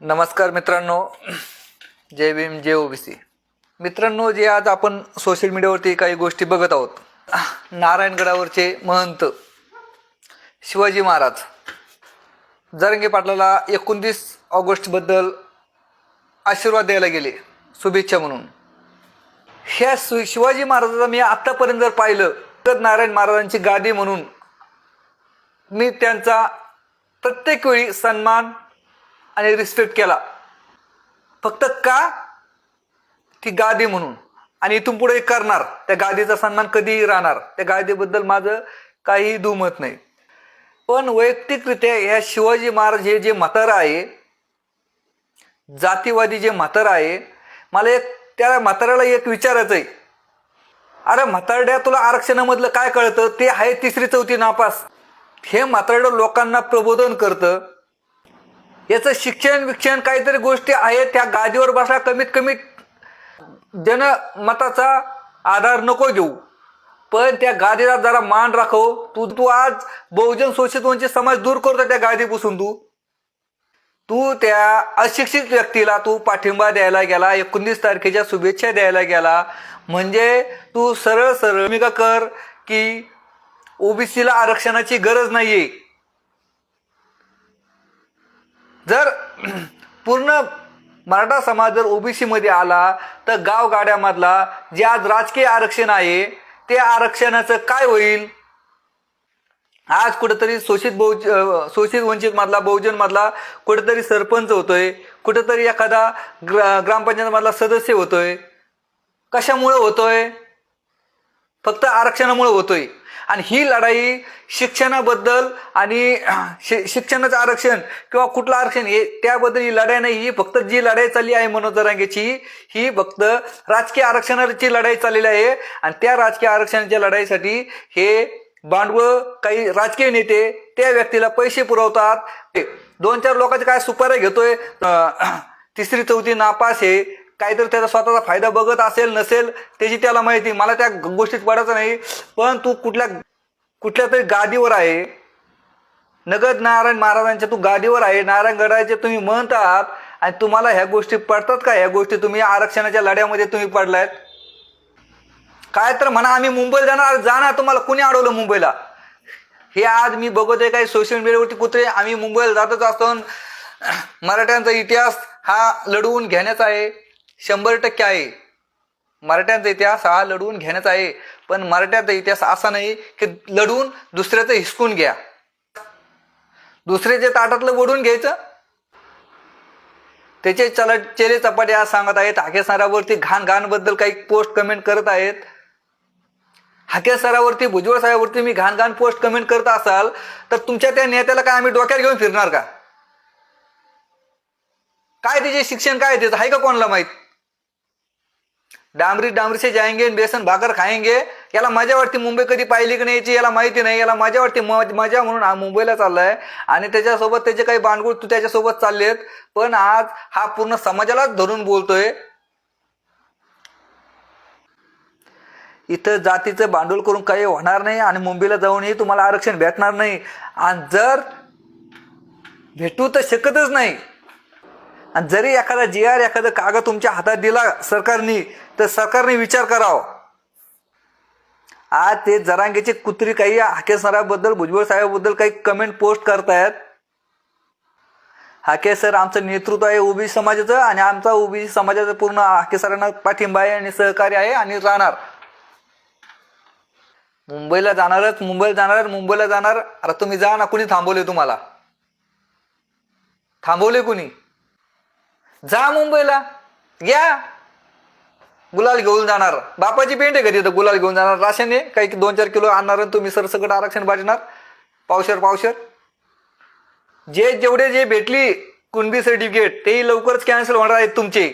नमस्कार मित्रांनो. जय भीम जय ओबीसी मित्रांनो जे आज आपण सोशल मीडियावरती काही गोष्टी बघत आहोत नारायणगडावरचे महंत शिवाजी महाराज. जरंगे पाटलाला एकोणतीस ऑगस्टबद्दल आशीर्वाद द्यायला गेले शुभेच्छा म्हणून. ह्या सु शिवाजी महाराजाचा मी आत्तापर्यंत जर पाहिलं तर नारायण महाराजांची गादी म्हणून मी त्यांचा प्रत्येक वेळी सन्मान आणि रिस्ट्रिक्ट केला. फक्त का? ती गादी म्हणून. आणि इथून पुढे करणार. त्या गादीचा सन्मान कधीही राहणार. त्या गादीबद्दल माझं काही दुमत नाही. पण वैयक्तिकरित्या ह्या शिवाजी महाराज हे जे म्हातार आहे जातीवादी जे म्हातार आहे मला एक त्या म्हाताऱ्याला एक विचारायचं आहे. अरे म्हातारड्या तुला आरक्षणामधलं काय कळतं? ते आहे तिसरी चौथी नापास. हे म्हातारडं लोकांना प्रबोधन करतं. याचं शिक्षण विक्षण काहीतरी गोष्टी आहेत त्या गादीवर बसला कमीत कमी जनमताचा आधार नको घेऊ. पण त्या गादीला जरा मान राखव. तू तू आज बहुजन शोषित वंचित समाज दूर करतो त्या गादीपासून तू. तू त्या अशिक्षित व्यक्तीला तू पाठिंबा द्यायला गेला एकोणीस तारखेच्या शुभेच्छा द्यायला गेला. म्हणजे तू सरळ सरळ भूमिका कर की ओबीसीला आरक्षणाची गरज नाहीये. जर पूर्ण मराठा समाज जर ओबीसीमध्ये आला तर गावगाड्यामधला जे आज राजकीय आरक्षण आहे ते आरक्षणाचं काय होईल? आज कुठंतरी शोषित बहु शोषित वंचितमधला बहुजनमधला कुठंतरी सरपंच होतोय कुठंतरी एखादा ग्रा ग्रामपंचायतमधला सदस्य होतोय. कशामुळं होतोय? फक्त आरक्षणामुळे होतोय. आणि ही लढाई शिक्षणाबद्दल आणि शि- शिक्षणाचं आरक्षण किंवा कुठलं आरक्षण हे त्याबद्दल ही लढाई नाही ही फक्त जी लढाई चालली आहे मनोज जरांगेची ही फक्त राजकीय आरक्षणाची लढाई चाललेली आहे. आणि त्या राजकीय आरक्षणाच्या लढाईसाठी हे भांडवळ काही राजकीय नेते त्या व्यक्तीला पैसे पुरवतात. दोन चार लोकांचे काय सुपाऱ्या घेतोय तिसरी चौथी नापास आहे काहीतरी त्याचा स्वतःचा फायदा बघत असेल नसेल त्याची त्याला माहिती. मला त्या गोष्टीत पडायचं नाही. पण तू कुठल्या कुठल्या तरी गादीवर आहे. नगद नारायण महाराजांच्या तू गादीवर आहे. नारायणगडाचे तुम्ही म्हणत आहात. आणि तुम्हाला ह्या गोष्टी पडतात का? ह्या गोष्टी तुम्ही आरक्षणाच्या लढ्यामध्ये तुम्ही पडलायत. काय तर म्हणा आम्ही मुंबईला जाणार. जाणार तुम्हाला कुणी अडवलं मुंबईला? हे आज मी बघतोय काही सोशल मीडियावरती कुत्रे. आम्ही मुंबईला जातच असतो. मराठ्यांचा इतिहास हा लढवून घेण्याचा आहे. शंभर टक्के आहे. मराठ्यांचा इतिहास हा लढवून घेण्याचा आहे. पण मराठ्यांचा इतिहास असा नाही की लढवून दुसऱ्याचं हिसकून घ्या. दुसऱ्याच्या ताटातलं ओढून घ्यायचं त्याचे चल चेले चपाटे आज सांगत आहेत. हाके सरावरती घाण घाणबद्दल काही पोस्ट कमेंट करत आहेत. हाके सरावरती भुजबळ साहेबावरती मी घाण घाण पोस्ट कमेंट करत असाल तर तुमच्या त्या नेत्याला काय आम्ही डोक्यात घेऊन फिरणार का? काय त्याचे शिक्षण काय त्याचं? आहे का कोणाला माहीत? डांबरी डांबरी से जाएंगे बेसन भाकर खाएंगे। याला मजा वाटते मुंबई कधी पाहिली की नाही याची याला माहिती नाही. याला मजा वाटते म- मजा म्हणून हा मुंबईला चाललाय. आणि त्याच्यासोबत त्याचे काही बांडगुळ तू त्याच्यासोबत चाललेत. पण आज हा पूर्ण समाजालाच धरून बोलतोय. इथं जातीचं भांडवल करून काही होणार नाही आणि मुंबईला जाऊनही तुम्हाला आरक्षण भेटणार नाही. आणि जर भेटू तर शकतच नाही. आणि जरी एखादा जी आर एखादा कागद तुमच्या हातात दिला सरकारने तर सरकारने विचार करावा. आज ते जरांगेचे कुत्री काही हाके सराबद्दल भुजबळ साहेबाबद्दल काही कमेंट पोस्ट करतायत. हाके सर आमचं नेतृत्व आहे ओबीसी समाजाचं आणि आमचा ओबीसी समाजाचा पूर्ण हाके सरांना पाठिंबा आहे आणि सहकार्य आहे आणि राहणार. मुंबईला जाणारच मुंबईला जाणार मुंबईला जाणार. आता तुम्ही जा ना कुणी थांबवले तुम्हाला? थांबवले कुणी? जा मुंबईला. घ्या गुलाल घेऊन जाणार. बापाची पेंट आहे कधी तर गुलाल घेऊन जाणार. राशन काही दोन चार किलो आणणार आणि तुम्ही सरसकट आरक्षण पाठणार पावशर पावशर. जे जेवढे जे भेटली कुणबी सर्टिफिकेट तेही लवकरच कॅन्सल होणार आहेत तुमचे.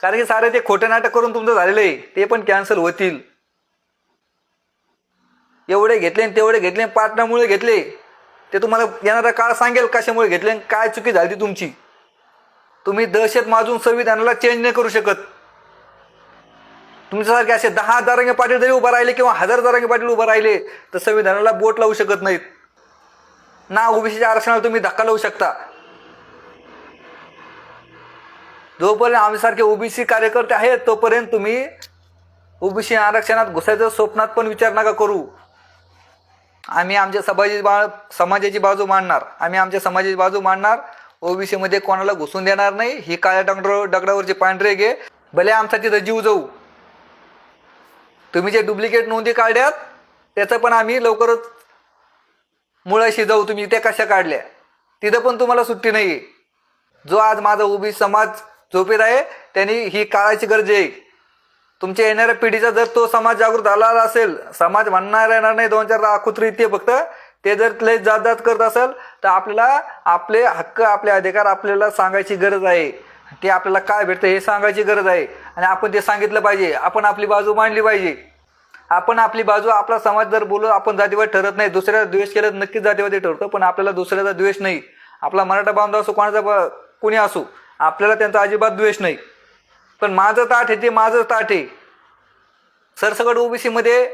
कारण की सारे ते खोटे नाटक करून तुमचं झालेलं आहे. ते पण कॅन्सल होतील. एवढे घेतले आणि तेवढे घेतले पाटणामुळे घेतले. ते तुम्हाला येणारा काळ सांगेल कशामुळे घेतले आणि काय चुकी झाली तुमची. तुम्ही दहशत माजून संविधानाला चेंज नाही करू शकत. तुमच्यासारखे असे दहा हजारांगे पाटील जरी उभं राहिले किंवा हजार हजारांगे पाटील उभं राहिले तर संविधानाला बोट लावू शकत नाहीत. ना ओबीसीच्या आरक्षणाला तुम्ही धक्का लावू शकता. जोपर्यंत आमच्यासारखे ओबीसी कार्यकर्ते आहेत तोपर्यंत तुम्ही ओबीसी आरक्षणात घुसायचं स्वप्नात पण विचार नका करू. आम्ही आमच्या समाजाची बा समाजाची बाजू मांडणार. आम्ही आमच्या समाजाची बाजू मांडणार. ओबीसी मध्ये कोणाला घुसून देणार नाही? ही काळ्या दगड दगडावरची पांढरे घे. भले आमचा तिथं जीव जाऊ. तुम्ही जे डुप्लिकेट नोंदी काढल्यात त्याचं पण आम्ही लवकरच मुळाशी जाऊ. तुम्ही त्या कशा काढल्या? तिथं पण तुम्हाला सुट्टी नाही जो आज माझा ओबीसी समाज झोपेत आहे त्यांनी ही काळाची गरज आहे. तुमच्या येणाऱ्या पिढीचा जर तो समाज जागृत झाला असेल समाज म्हणणार येणार नाही दोन चार अकुत्री ते फक्त ते जर लय जात जात करत असेल तर आपल्याला आपले हक्क आपले अधिकार आपल्याला सांगायची गरज आहे. ते आपल्याला काय भेटतं हे सांगायची गरज आहे. आणि आपण ते सांगितलं पाहिजे. आपण आपली बाजू मांडली पाहिजे. आपण आपली बाजू आपला समाज जर बोलू आपण जातीवाद ठरत नाही. दुसऱ्याचा द्वेष केलं नक्कीच जातीवादी ठरतो पण आपल्याला दुसऱ्याचा द्वेष नाही. आपला मराठा बांधव असो कोणाचा कोणी असो आपल्याला त्यांचा अजिबात द्वेष नाही. पण माझं ताट आहे ते माझं ताट आहे. सरसकट ओबीसीमध्ये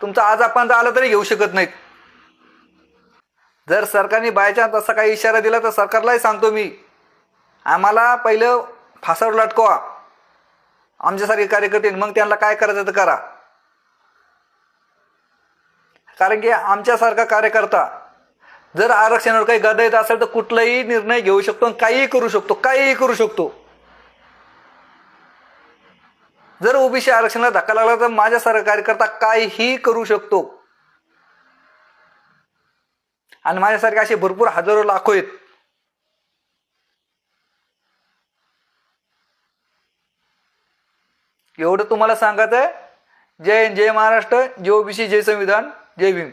तुमचा आज आपण आलं तरी घेऊ शकत नाहीत. जर सरकारने बायचान्स असा काही इशारा दिला तर सरकारलाही सांगतो मी. आम्हाला पहिलं फासावर लटकवा. आमच्यासारखे कार्यकर्ते मग त्यांना काय करायचं तर करा. कारण की आमच्यासारखा कार्यकर्ता जर आरक्षणावर काही गदा येत असेल तर कुठलाही निर्णय घेऊ शकतो आणि काहीही करू शकतो काहीही करू शकतो. जर ओबीसी आरक्षणाला धक्का लागला तर माझ्यासारखा कार्यकर्ता काहीही करू शकतो. आणि माझ्यासारखे असे भरपूर हजारो लाखो आहेत. एवढं तुम्हाला सांगत आहे. जय हिंद, जय महाराष्ट्र जय ओबीसी जय संविधान जय भीम.